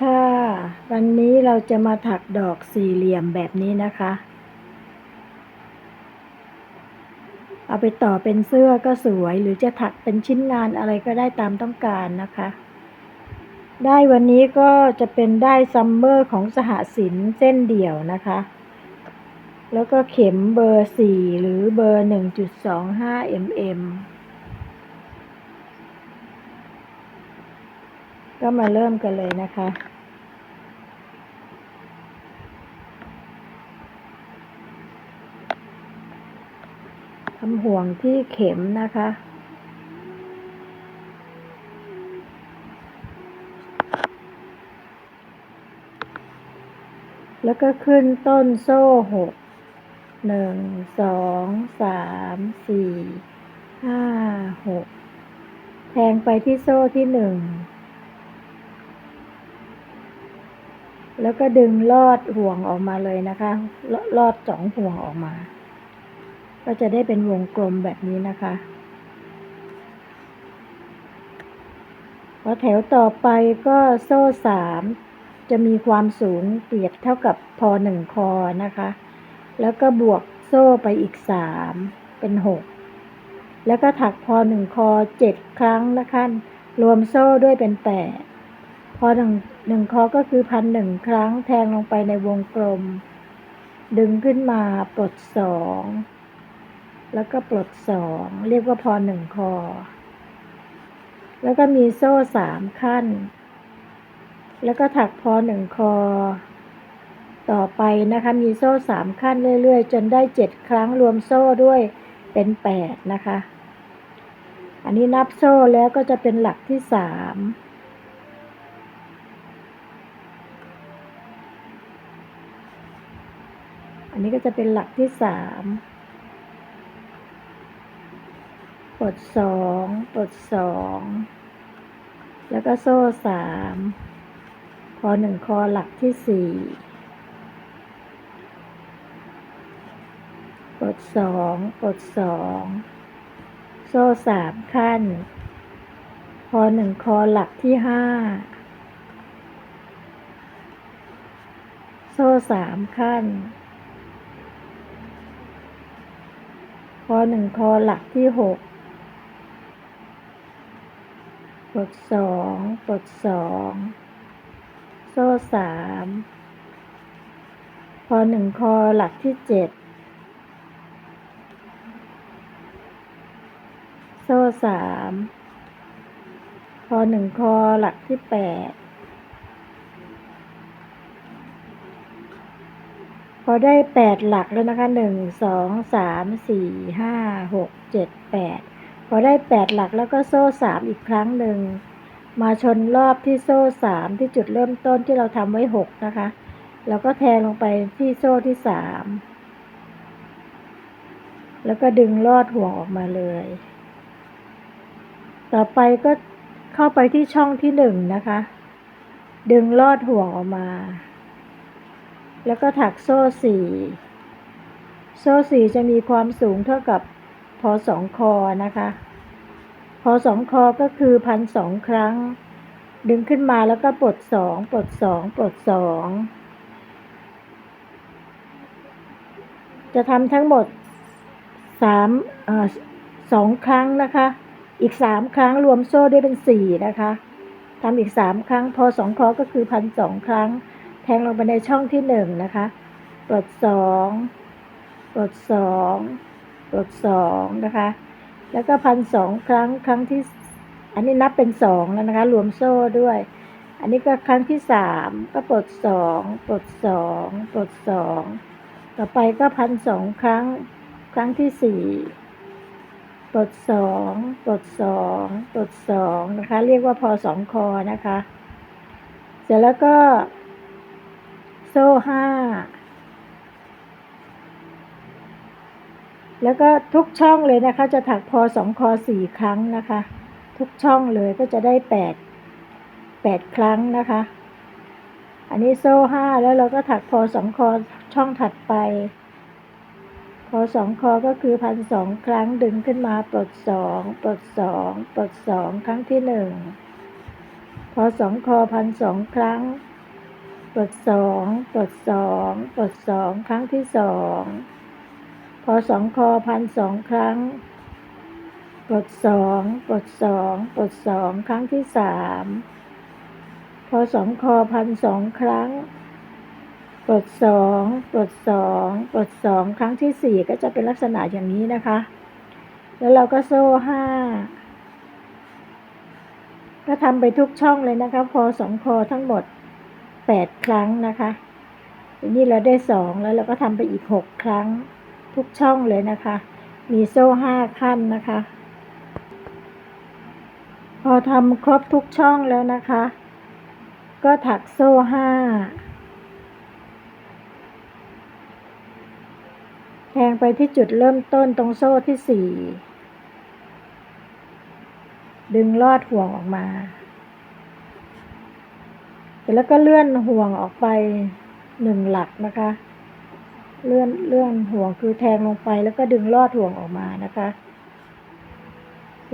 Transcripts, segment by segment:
ค่ะ วันนี้เราจะมาถักดอกสี่เหลี่ยมแบบนี้นะคะ เอาไปต่อเป็นเสื้อก็สวยหรือจะถักเป็นชิ้นงานอะไรก็ได้ตามต้องการนะคะ ได้วันนี้ก็จะเป็นได้ซัมเมอร์ของสหสินเส้นเดี่ยวนะคะ แล้วก็เข็มเบอร์สี่หรือเบอร์หนึ่งจุดสองห้า mm ก็มาเริ่มกันเลยนะคะ ทำห่วงที่เข็มนะคะ แล้วก็ขึ้นต้นโซ่หก หนึ่ง สอง สาม สี่ ห้า หก แทงไปที่โซ่ที่หนึ่ง แล้วก็ดึงลอดห่วงออกมาเลยนะคะ ลอดสองห่วงออกมา ก็จะได้เป็นวงกลมแบบนี้นะคะพอแถวต่อไปก็โซ่สามจะมีความสูงเปรียบเท่ากับพอหนึ่งคอนะคะ แล้วก็บวกโซ่ไปอีกสามเป็นหกแล้วก็ถักพอหนึ่งคอเจ็ดครั้งนะคะ รวมโซ่ด้วยเป็นแปดพอหนึ่ง หนึ่งคอก็คือพันหนึ่งครั้งแทงลงไปในวงกลม ดึงขึ้นมาปลดสองแล้วก็ปลดสองเรียกว่าพอหนึ่งคอ แล้วก็มีโซ่สามขั้น แล้วก็ถักพอหนึ่งคอ ต่อไปนะคะมีโซ่สามขั้นเรื่อย ๆ จนได้เจ็ดครั้งรวมโซ่ด้วยเป็นแปดนะคะ อันนี้นับโซ่แล้วก็จะเป็นหลักที่สาม อันนี้ก็จะเป็นหลักที่สามปลดสองปลดสองแล้วก็โซ่สามพอหนึ่งคอหลักที่สี่ปลดสองปลดสองโซ่สามขั้นพอหนึ่งคอหลักที่ห้าโซ่สามขั้น พอหนึ่งคอหลักที่หกปลดสองปลดสองโซ่สามพอหนึ่งคอหลักที่เจ็ดโซ่สามพอหนึ่งคอหลักที่แปด พอได้แปดหลักแล้วนะคะหนึ่งสองสามสี่ห้าหกเจ็ดแปดพอได้แปดหลักแล้วก็โซ่สามอีกครั้งหนึ่งมาชนรอบที่โซ่สามที่จุดเริ่มต้นที่เราทำไว้หกนะคะแล้วก็แทงลงไปที่โซ่ที่สามแล้วก็ดึงลอดห่วงออกมาเลย ต่อไปก็เข้าไปที่ช่องที่หนึ่งนะคะ ดึงลอดห่วงออกมา แล้วก็ถักโซ่สี่โซ่สี่จะมีความสูงเท่ากับพอสองคอนะคะพอสองคอก็คือพันสองครั้ง ดึงขึ้นมาแล้วก็ปลดสองปลดสองปลดสองจะทำทั้งหมดสามสองครั้งนะคะ อีกสามครั้งรวมโซ่ได้เป็นสี่นะคะทำอีกสามครั้ง พอสองคอก็คือพันสองครั้ง แทงลงไปในช่องที่หนึ่งนะคะปลดสองปลดสองปลดสองนะคะ แล้วก็พันสองครั้งครั้งที่ อันนี้นับเป็นสองแล้วนะคะรวมโซ่ด้วย อันนี้ก็ครั้งที่สามก็ปลดสองปลดสองปลดสองต่อไปก็พันสองครั้งครั้งที่สี่ปลดสองปลดสองปลดสองนะคะ เรียกว่าพอสองคอนะคะ เสร็จแล้วก็ โซ่ห้า แล้วก็ทุกช่องเลยนะคะ จะถักพอสองคอสี่ครั้งนะคะ ทุกช่องเลยก็จะได้แปดแปดครั้งนะคะ อันนี้โซ่ห้าแล้วเราก็ถักพอสองคอช่องถัดไปพอสองคอก็คือพันสองครั้งดึงขึ้นมาปลดสองปลดสองปลดสองครั้งที่หนึ่งพพอสองคอพันสองครั้ง ปลดสองปลดสองปลดสองครั้งที่สองพอสองคอพันสองครั้งปลดสองปลดสองปลดสองครั้งที่สามพอสองคอพันสองครั้งปลดสองปลดสองปลดสองครั้งที่สี่ก็จะเป็นลักษณะอย่างนี้นะคะ แล้วเราก็โซ่ห้าก็ทำไปทุกช่องเลยนะคะ พอสองคอทั้งหมด แปดครั้งนะคะทีนี้เราได้สองแล้วเราก็ทำไปอีกหกครั้งทุกช่องเลยนะคะ มีโซ่ห้าขั้นนะคะ พอทำครบทุกช่องแล้วนะคะ ก็ถักโซ่ห้าแทงไปที่จุดเริ่มต้นตรงโซ่ที่สี่ดึงลอดห่วงออกมา เสร็จแล้วก็เลื่อนห่วงออกไปหนึ่งหลักนะคะ เลื่อนเลื่อนห่วงคือแทงลงไปแล้วก็ดึงลอดห่วงออกมานะคะ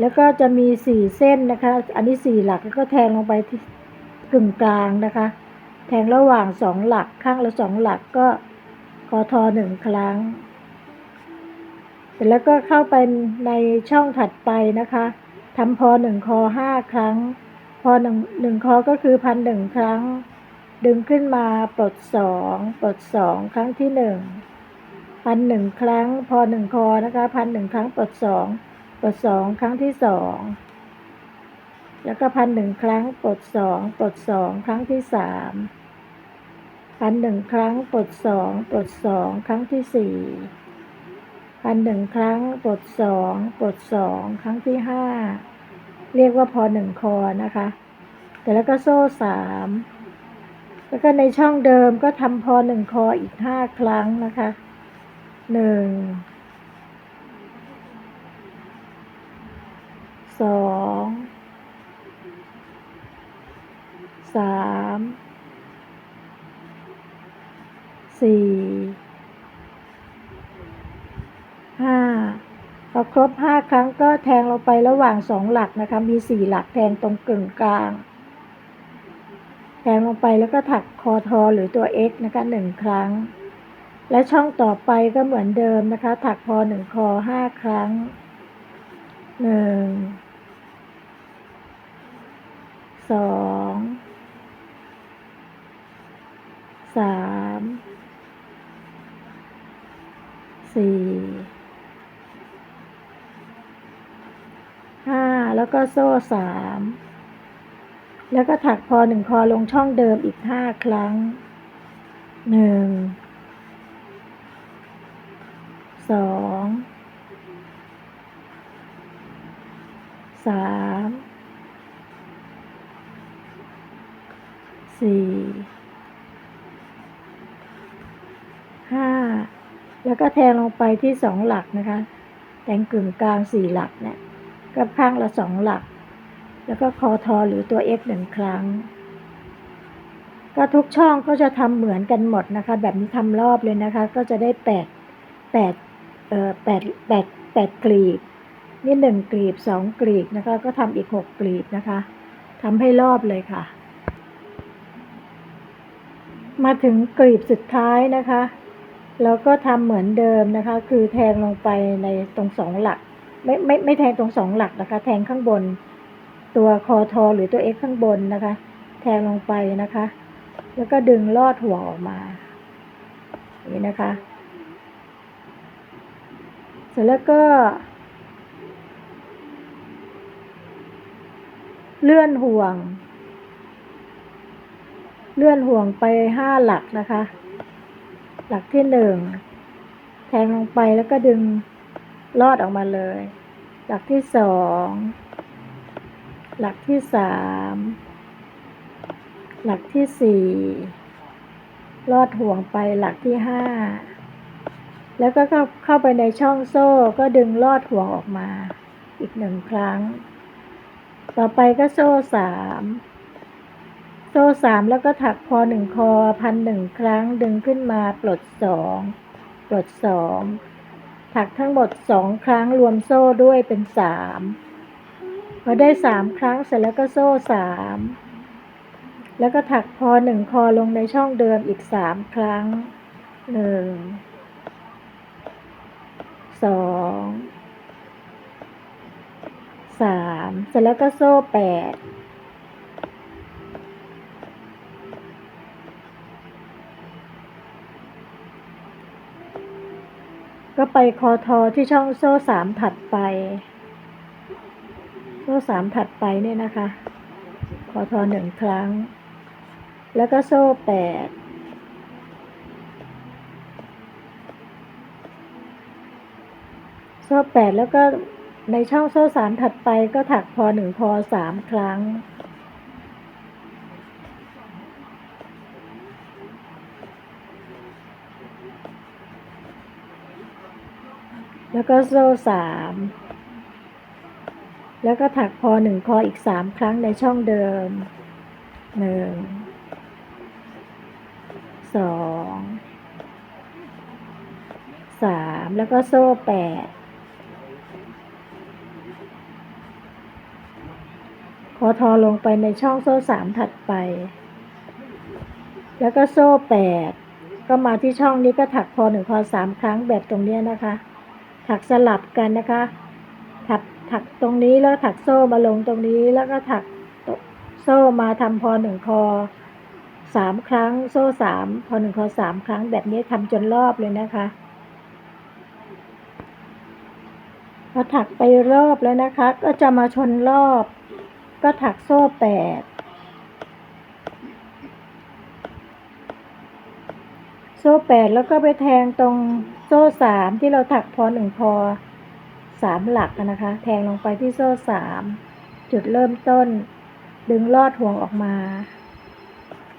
แล้วก็จะมีสี่เส้นนะคะ อันนี้สี่หลักแล้วก็แทงลงไปที่กึ่งกลางนะคะ แทงระหว่างสองหลักข้างละสองหลักก็คอทอหนึ่งครั้ง เสร็จแล้วก็เข้าไปในช่องถัดไปนะคะทำพอหนึ่งคอห้าครั้ง พอหนึ่งหนึ่งคอก็คือพันหนึ่งครั้ง ดึงขึ้นมาปลดสองปลดสองครั้งที่หนึ่งพันหนึ่งครั้ง พอหนึ่งคอนะคะพันหนึ่งครั้งปลดสองปลดสองครั้งที่สองแล้วก็พันหนึ่งครั้งปลดสองปลดสองครั้งที่สามพันหนึ่งครั้งปลดสองปลดสองครั้งที่สี่พันหนึ่งครั้งปลดสองปลดสองครั้งที่ห้า เรียกว่าพอหนึ่งคอนะคะแต่แล้วก็โซ่สามแล้วก็ในช่องเดิมก็ทำพอหนึ่งคออีกห้าครั้งนะคะหนึ่งสองสามสี่ห้า พอครบห้าครั้งก็แทงลงไประหว่างสองหลักนะคะ มีสี่หลักแทงตรงกึ่งกลาง แทงลงไปแล้วก็ถักคอทอหรือตัว x นะคะหนึ่งครั้ง และช่องต่อไปก็เหมือนเดิมนะคะ ถักคอหนึ่งคอห้าครั้งหนึ่งสองสามสี่ แล้วก็โซ่สามแล้วก็ถักพอหนึ่งคอลงช่องเดิมอีกห้าครั้งหนึ่งสองสามสี่ห้าแล้วก็แทงลงไปที่สองหลักนะคะ แทงกึ่งกลางสี่หลักเนี่ย ก็ข้างละสองหลัก แล้วก็คอทอหรือตัว x หนึ่งครั้ง ก็ทุกช่องก็จะทำเหมือนกันหมดนะคะ แบบนี้ทำรอบเลยนะคะ ก็จะได้แปดแปดเอ่อแปดแปดแปดกลีบ นี่หนึ่งกลีบสองกลีบนะคะ ก็ทำอีกหกกลีบนะคะทำให้รอบเลยค่ะ มาถึงกลีบสุดท้ายนะคะเราก็ทำเหมือนเดิมนะคะ คือแทงลงไปในตรงสองหลัก ไม่ไม่ไม่แทงตรงสองหลักนะคะ แทงข้างบน ตัวคอทอหรือตัว x ข้างบนนะคะ แทงลงไปนะคะ แล้วก็ดึงลอดห่วงออกมาอย่างนี้นะคะ เสร็จแล้วก็เลื่อนห่วง เลื่อนห่วงไปห้าหลักนะคะ หลักที่หนึ่ง แทงลงไปแล้วก็ดึง ลอดออกมาเลย หลักที่สองหลักที่สามหลักที่สี่ลอดห่วงไปหลักที่ห้าแล้วก็เข้าเข้าไปในช่องโซ่ก็ดึงลอดห่วงออกมา อีกหนึ่งครั้ง ต่อไปก็โซ่สามโซ่สามแล้วก็ถักพอหนึ่งคอพันหนึ่งครั้งดึงขึ้นมาปลดสองปลดสอง ถักทั้งหมดสองครั้งรวมโซ่ด้วยเป็นสามพอได้สามครั้งเสร็จแล้วก็โซ่สามแล้วก็ถักพอหนึ่งคอลงในช่องเดิมอีกสามครั้งหนึ่งสองสามเสร็จแล้วก็โซ่แปด ก็ไปคอทอที่ช่องโซ่สามถัดไป โซ่สามถัดไปเนี่ยนะคะ คอทอหนึ่งครั้ง แล้วก็โซ่แปดโซ่แปดแล้วก็ในช่องโซ่สามถัดไปก็ถักพอหนึ่งพอสามครั้ง แล้วก็โซ่สามแล้วก็ถักพอหนึ่งคออีกสามครั้งในช่องเดิมหนึ่งสองสามแล้วก็โซ่แปดคอทอลงไปในช่องโซ่สามถัดไป แล้วก็โซ่แปดก็มาที่ช่องนี้ก็ถักพอหนึ่งพอสามครั้งแบบตรงเนี้ยนะคะ ถักสลับกันนะคะ ถักถักตรงนี้แล้วถักโซ่มาลงตรงนี้แล้วก็ถักโซ่มาทำพอหนึ่งคอสามครั้งโซ่สามพอหนึ่งคอสามครั้งแบบนี้ทำจนรอบเลยนะคะพอถักไปรอบแล้วนะคะ ก็จะมาชนรอบ ก็ถักโซ่แปดโซ่แปดแล้วก็ไปแทงตรง โซ่สามที่เราถักพอหนึ่งพอสามหลักนะคะ แทงลงไปที่โซ่สามจุดเริ่มต้น ดึงลอดห่วงออกมา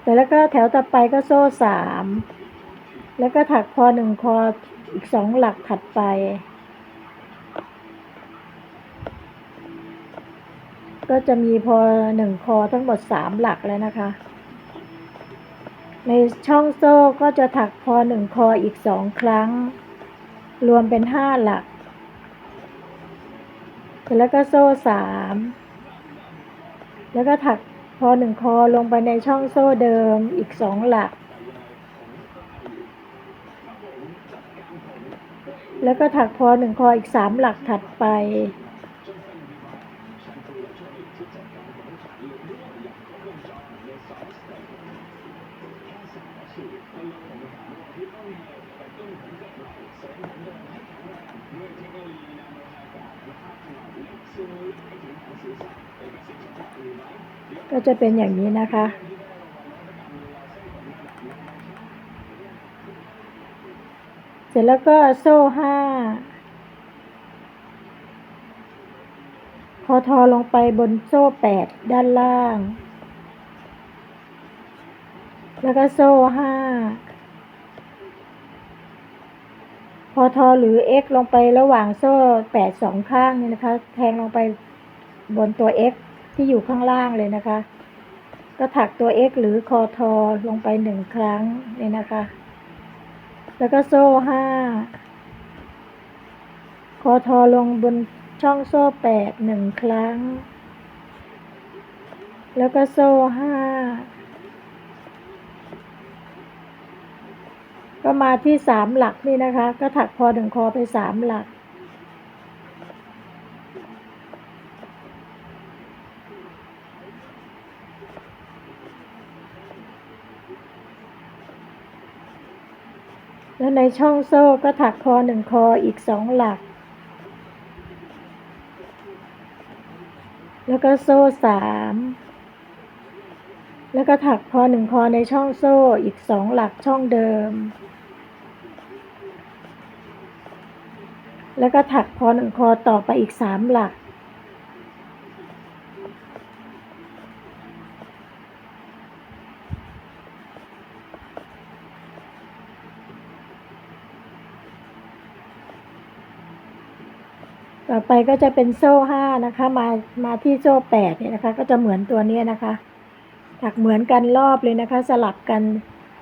แต่แล้วก็แถวต่อไปก็โซ่สามแล้วก็ถักพอหนึ่งคออีกสองหลักถัดไป ก็จะมีพอหนึ่งคอทั้งหมดสามหลักแล้วนะคะ ในช่องโซ่ก็จะถักพอหนึ่งคออีกสองครั้ง รวมเป็นห้าหลัก เสร็จแล้วก็โซ่สามแล้วก็ถักพอหนึ่งคอลงไปในช่องโซ่เดิมอีกสองหลัก แล้วก็ถักพอหนึ่งคออีกสามหลักถัดไป ก็จะเป็นอย่างนี้นะคะ เสร็จแล้วก็โซ่ห้าพอทอลงไปบนโซ่แปดด้านล่าง แล้วก็โซ่ห้า พอทอหรือ x ลงไประหว่างโซ่แปดสองข้างนี่นะคะ แทงลงไปบนตัว x ที่อยู่ข้างล่างเลยนะคะ ก็ถักตัว x หรือคอทอลงไปหนึ่งครั้งนี่นะคะ แล้วก็โซ่ห้าคอทอลงบนช่องโซ่แปดหนึ่งครั้ง แล้วก็โซ่ห้า ก็มาที่สามหลักนี่นะคะ ก็ถักพอหนึ่งคอไปสามหลัก แล้วในช่องโซ่ก็ถักคอหนึ่งคออีกสองหลัก แล้วก็โซ่สามแล้วก็ถักพอหนึ่งคอในช่องโซ่อีกสองหลักช่องเดิม แล้วก็ถักพอหนึ่งคอต่อไปอีกสามหลัก ต่อไปก็จะเป็นโซ่ห้านะคะ มามาที่โซ่แปดเนี่ยนะคะ ก็จะเหมือนตัวนี้นะคะ ถักเหมือนกันรอบเลยนะคะ สลับกัน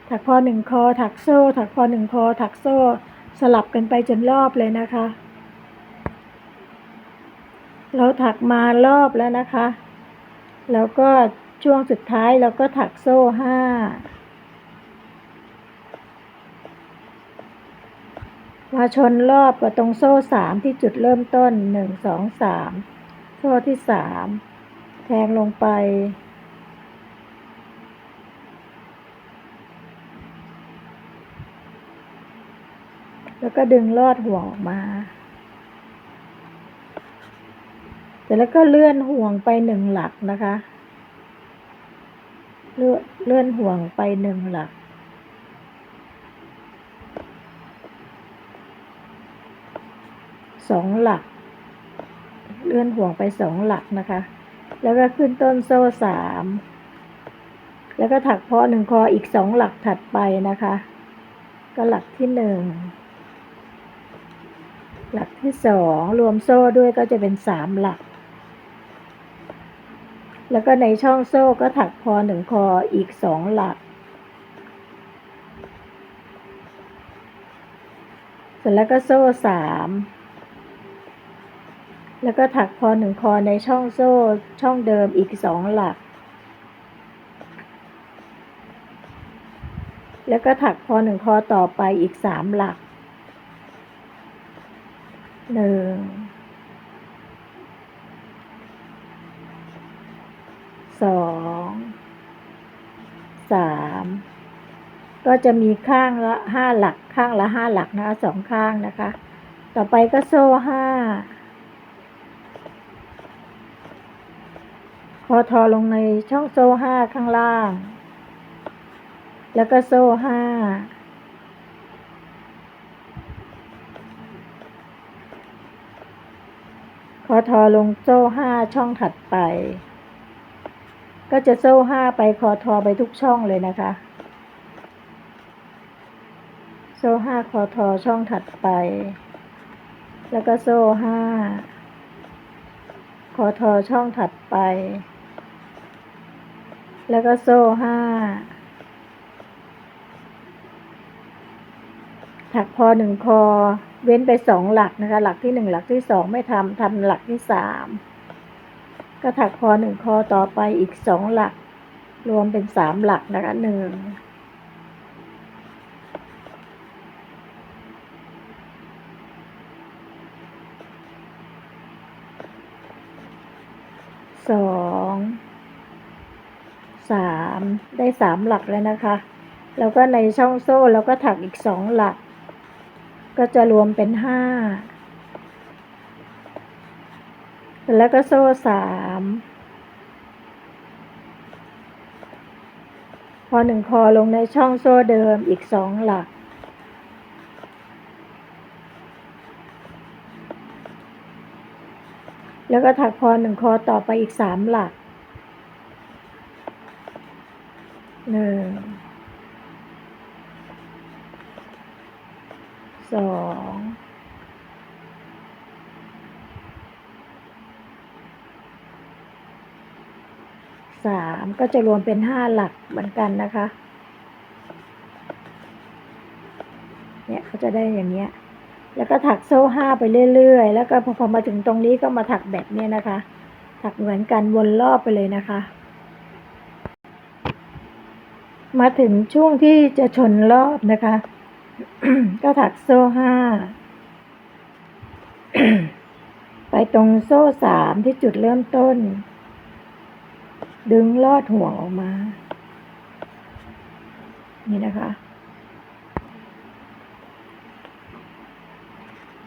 ถักพอหนึ่งคอ ถักโซ่ ถักพอหนึ่งคอ ถักโซ่ สลับกันไปจนรอบเลยนะคะ เราถักมารอบแล้วนะคะ แล้วก็ช่วงสุดท้ายเราก็ถักโซ่ห้า มาชนรอบกับตรงโซ่สามที่จุดเริ่มต้นหนึ่งสองสามโซ่ที่สามแทงลงไป แล้วก็ดึงลอดห่วงออกมาเส ร็จแล้วก็เลื่อนห่วงไปหนึ่งหลักนะคะ เลื่อนเลื่อนห่วงไปหนึ่งหลัก สองหลัก เลื่อนห่วงไปสองหลักนะคะ แล้วก็ขึ้นต้นโซ่สามแล้วก็ถักเพาะหนึ่งคออีกสองหลักถัดไปนะคะ ก็หลักที่หนึ่งหลักที่สองรวมโซ่ด้วยก็จะเป็นสามหลัก แล้วก็ในช่องโซ่ก็ถักพอหนึ่งคออีกสองหลัก เสร็จแล้วก็โซ่สามแล้วก็ถักพอหนึ่งคอในช่องโซ่ช่องเดิมอีกสองหลัก แล้วก็ถักพอหนึ่งคอต่อไปอีกสามหลักหนึ่ง สองสามก็จะมีข้างละห้าหลักข้างละห้าหลักนะคะสองข้างนะคะ ต่อไปก็โซ่ห้าคอทอลงในช่องโซ่ห้าข้างล่าง แล้วก็โซ่ห้าคอทอลงโซ่ห้าช่องถัดไป ก็จะโซ่ห้าไปคอทอไปทุกช่องเลยนะคะ โซ่ห้าคอทอช่องถัดไป แล้วก็โซ่ห้าคอทอช่องถัดไป แล้วก็โซ่ห้าถักพอหนึ่งคอ เว้นไปสองหลักนะคะ หลักที่หนึ่งหลักที่สองไม่ทำทำหลักที่สาม ก็ถักพอหนึ่งคอต่อไปอีกสองหลัก รวมเป็นสามหลักนะคะหนึ่งสองสามได้สามหลักแล้วนะคะ แล้วก็ในช่องโซ่เราก็ถักอีกสองหลัก ก็จะรวมเป็นห้า แล้วก็โซ่สามพอหนึ่งคอลงในช่องโซ่เดิมอีกสองหลัก แล้วก็ถักพอหนึ่งคอต่อไปอีกสามหลัก หนึ่ง สอง สาม ก็จะรวมเป็นห้าหลักเหมือนกันนะคะ เนี่ยเขาจะได้อย่างเนี้ย แล้วก็ถักโซ่ห้าไปเรื่อยๆ แล้วก็พอพอมาถึงตรงนี้ก็มาถักแบบเนี้ยนะคะ ถักเหมือนกันวนรอบไปเลยนะคะ มาถึงช่วงที่จะชนรอบนะคะ ก็ถักโซ่ห้าไปตรงโซ่สามที่จุดเริ่มต้น ดึงลอดห่วงออกมา นี่นะคะ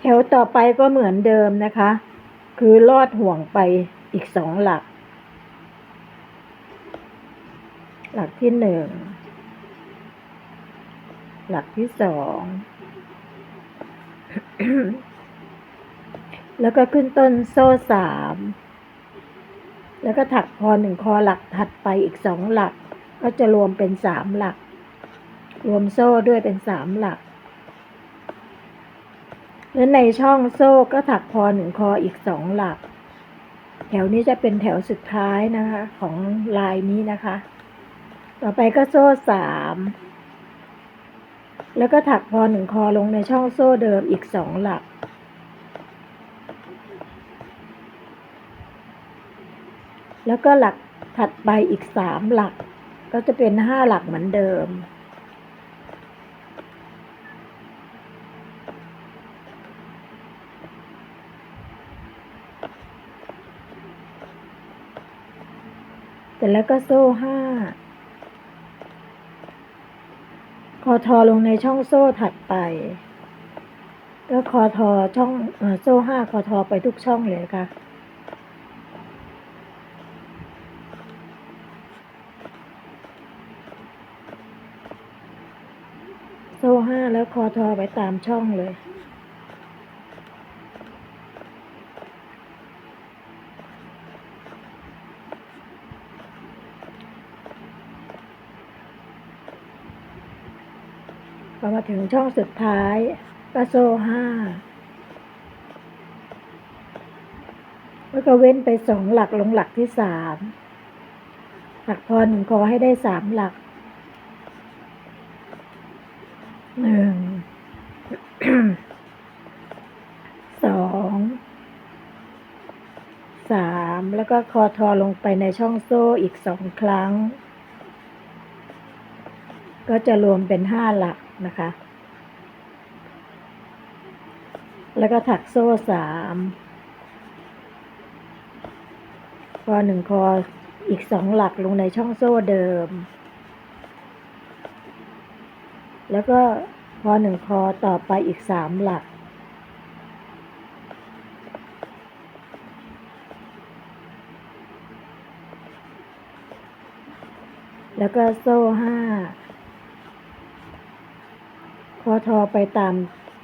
แถวต่อไปก็เหมือนเดิมนะคะ คือลอดห่วงไปอีกสองหลัก หลักที่หนึ่ง หลักที่สอง แล้วก็ขึ้นต้นโซ่สาม แล้วก็ถักพอหนึ่งคอหลักถัดไปอีกสองหลัก ก็จะรวมเป็นสามหลัก รวมโซ่ด้วยเป็นสามหลัก แล้วในช่องโซ่ก็ถักพอหนึ่งคออีกสองหลัก แถวนี้จะเป็นแถวสุดท้ายนะคะ ของลายนี้นะคะ ต่อไปก็โซ่สามแล้วก็ถักพอหนึ่งคอลงในช่องโซ่เดิมอีกสองหลัก แล้วก็หลักถัดไปอีกสามหลัก ก็จะเป็นห้าหลักเหมือนเดิม เสร็จแล้วก็โซ่ห้าคอทอลงในช่องโซ่ถัดไป ก็คอทอช่องอโซ่ห้าคอทอไปทุกช่องเลยค่ะ โซ่ห้าแล้ว คอทอไปตามช่องเลย พอมาถึงช่องสุดท้ายก็โซ่ห้าแล้วก็เว้นไปสองหลักลงหลักที่สามหลักพอหนึ่งคอให้ได้สามหลัก หนึ่ง สอง สาม แล้วก็คอทอลงไปในช่องโซ่อีกสองครั้ง ก็จะรวมเป็นห้าหลักนะคะ แล้วก็ถักโซ่สามคอหนึ่งคออีกสองหลักลงในช่องโซ่เดิม แล้วก็คอหนึ่งคอต่อไปอีกสามหลัก แล้วก็โซ่ห้าคอทอไปตาม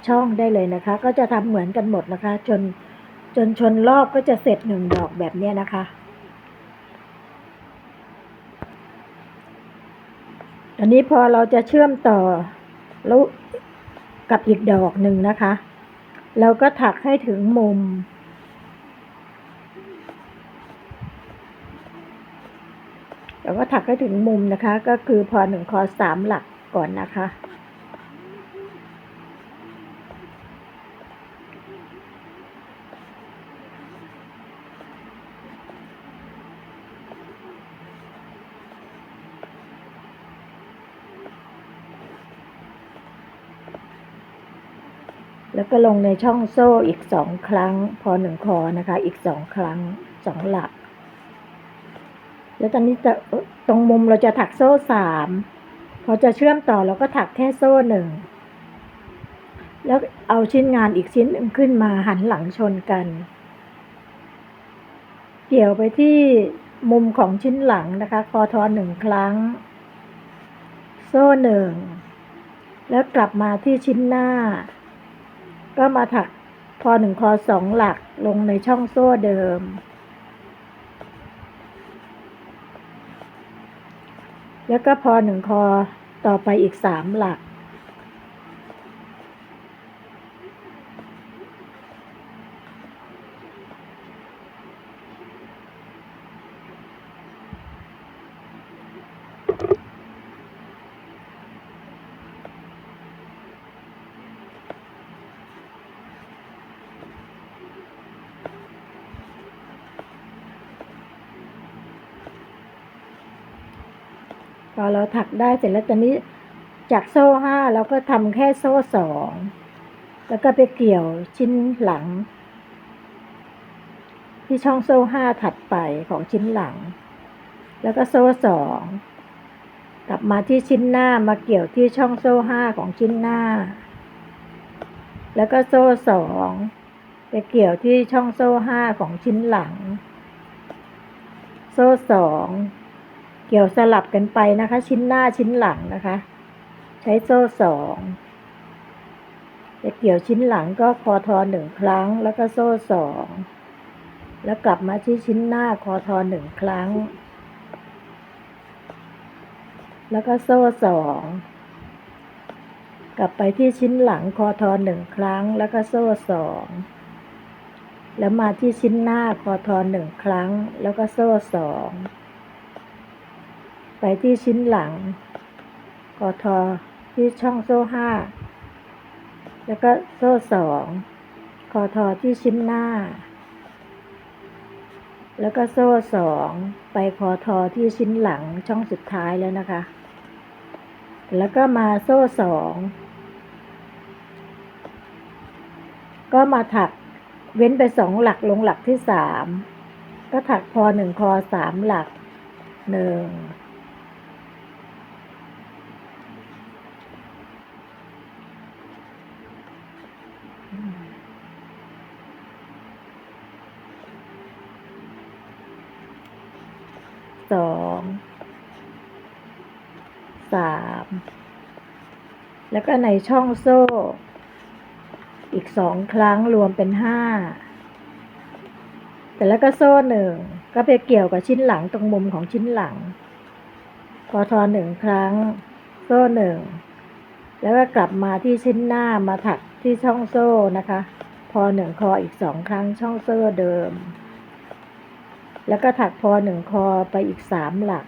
ช่องได้เลยนะคะ ก็จะทำเหมือนกันหมดนะคะ จนจนชนรอบก็จะเสร็จหนึ่งดอกแบบเนี้นะคะ อันนี้พอเราจะเชื่อมต่อแล้วกับอีกดอกหนึ่งนะคะ เราก็ถักให้ถึงมุม เราก็ถักให้ถึงมุมนะคะ ก็คือพอหนึ่งคอสามหลักก่อนนะคะแล้วก็ลงในช่องโซ่อีกสองครั้ง พอหนึ่งคอนะคะ อีกสองครั้งสองหลัก แล้วตอนนี้จะตรงมุมเราจะถักโซ่สามพอจะเชื่อมต่อเราก็ถักแค่โซ่หนึ่งแล้วเอาชิ้นงานอีกชิ้นหนึ่งขึ้นมาหันหลังชนกัน เกี่ยวไปที่มุมของชิ้นหลังนะคะ คอทอหนึ่งครั้ง โซ่หนึ่ง แล้วกลับมาที่ชิ้นหน้า ก็มาถักคอหนึ่งคอสองหลักลงในช่องโซ่เดิม แล้วก็พอหนึ่งคอต่อไปอีกสามหลัก เราถักได้เสร็จแล้วตอนนี้จากโซ่ห้าเราก็ทำแค่โซ่สองแล้วก็ไปเกี่ยวชิ้นหลัง ที่ช่องโซ่ห้าถัดไปของชิ้นหลัง แล้วก็โซ่สองกลับมาที่ชิ้นหน้ามาเกี่ยวที่ช่องโซ่ห้าของชิ้นหน้า แล้วก็โซ่สองไปเกี่ยวที่ช่องโซ่ห้าของชิ้นหลัง โซ่สอง เกี่ยวสลับกันไปนะคะ ชิ้นหน้าชิ้นหลังนะคะ ใช้โซ่สองจะเกี่ยวชิ้นหลังก็คอทอหนึ่งครั้ง แล้วก็โซ่สองแล้วกลับมาที่ชิ้นหน้าคอทอหนึ่งครั้ง แล้วก็โซ่สองกลับไปที่ชิ้นหลังคอทอหนึ่งครั้ง แล้วก็โซ่สองแล้วมาที่ชิ้นหน้าคอทอหนึ่งครั้ง แล้วก็โซ่สอง ไปที่ชิ้นหลังคอทอที่ช่องโซ่ห้า แล้วก็โซ่สองคอทอที่ชิ้นหน้า แล้วก็โซ่สองไปคอทอที่ชิ้นหลังช่องสุดท้ายแล้วนะคะ แล้วก็มาโซ่สองก็มาถักเว้นไปสองหลักลงหลักที่สามก็ถักพอหนึ่งคอสามหลักหนึ่ง สอง สาม แล้วก็ในช่องโซ่ อีกสองครั้งรวมเป็นห้าแต่แล้วก็โซ่หนึ่งก็ไปเกี่ยวกับชิ้นหลังตรงมุมของชิ้นหลัง พอทอหนึ่งครั้ง โซ่หนึ่งแล้วก็กลับมาที่ชิ้นหน้ามาถักที่ช่องโซ่นะคะ พอหนึ่งคออีกสองครั้งช่องโซ่เดิม แล้วก็ถักพอหนึ่งคอไปอีกสามหลัก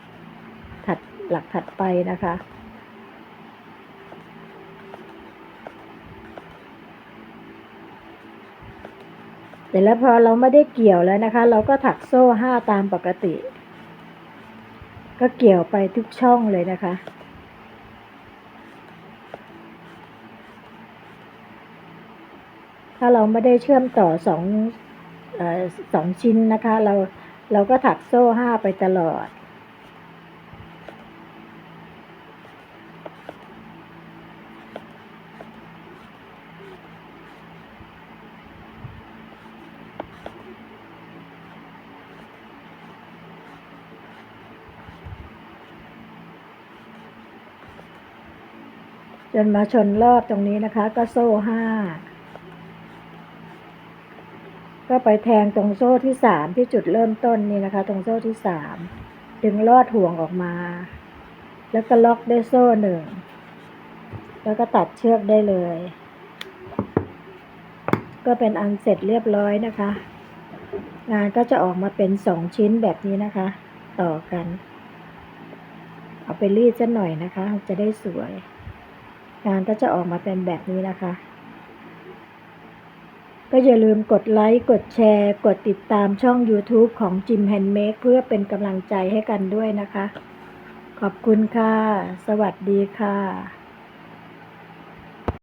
ถัดหลักถัดไปนะคะ เสร็จแล้วพอเราไม่ได้เกี่ยวแล้วนะคะ เราก็ถักโซ่ห้าตามปกติ ก็เกี่ยวไปทุกช่องเลยนะคะถ้าเราไม่ได้เชื่อมต่อสองอสองชิ้นนะคะ เราเราก็ถักโซ่ห้าไปตลอด จนมาชนรอบตรงนี้นะคะ ก็โซ่ห้าก็ไปแทงตรงโซ่ที่สามที่จุดเริ่มต้นนี่นะคะ ตรงโซ่ที่สามดึงลอดห่วงออกมา แล้วก็ล็อกได้โซ่หนึ่งแล้วก็ตัดเชือกได้เลย ก็เป็นอันเสร็จเรียบร้อยนะคะ งานก็จะออกมาเป็นสองชิ้นแบบนี้นะคะ ต่อกัน เอาไปรีดซะหน่อยนะคะ จะได้สวย งานก็จะออกมาเป็นแบบนี้นะคะ ก็อย่าลืมกดไลค์ กดแชร์ กดติดตามช่อง YouTube ของจิมแฮนด์เมดเพื่อเป็นกำลังใจให้กันด้วยนะคะ ขอบคุณค่ะ สวัสดีค่ะ